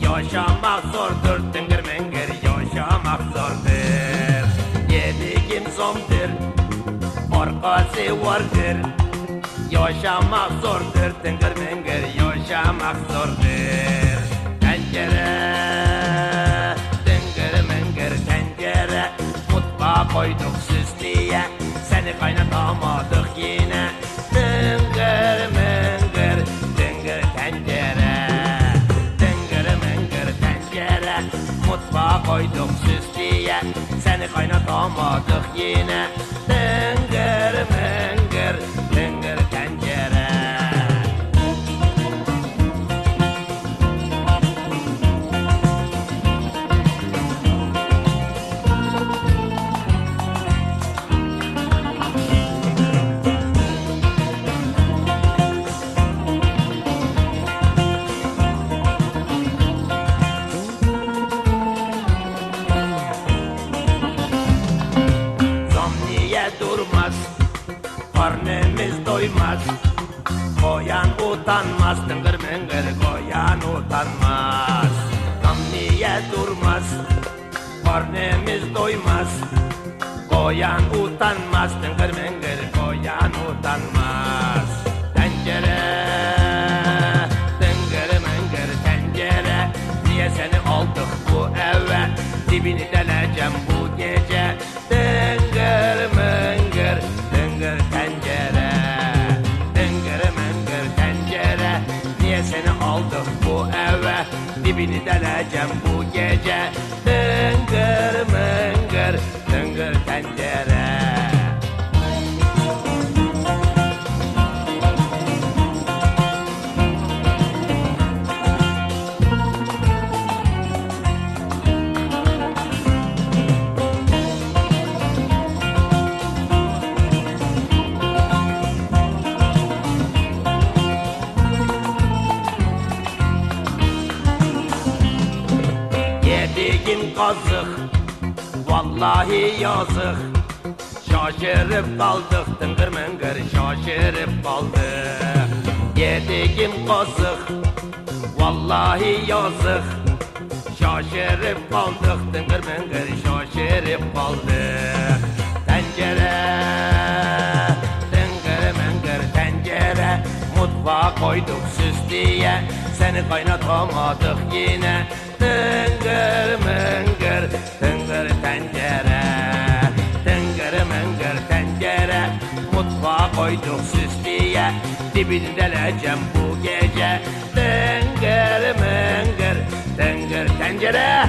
Yaşamak zordur tıngır mıngır yaşamak zordur. Yediğim zomdur arkası vardır. Yaşamak zordur tıngır mıngır yaşamak zordur. Tencere tıngır mıngır tencere. Mutfağa koyduk süs diye Seni kaynatamadık yine Mutfağa koyduk süs diye Seni kaynatamadık yine Tıngır Karnımız doymaz Koyan utanmaz Tıngır mıngır koyan utanmaz Zam niye durmaz Karnımız doymaz Koyan utanmaz Tıngır mıngır koyan utanmaz Tencere Tıngır mıngır tencere Niye seni aldık bu eve Dibini deleceğim Dibini deleceğim bu gece Tıngır mıngır tıngır kazık Vallahi yazık. Şaşırıp kaldık tıngır mıngır şaşırıp kaldık. Yediğim kazık Vallahi yazık. Şaşırıp kaldık tıngır mıngır şaşırıp kaldık. Tencere Tıngır mıngır tencere. Mutfağa koyduk süs diye Seni kaynatamadık yine. Tıngır mıngır tıngır tıngır tencere Tıngır mıngır tencere. Mutfağa koyduk süs diye Dibini deleceğim bu gece. Tıngır mıngır tıngır tencere.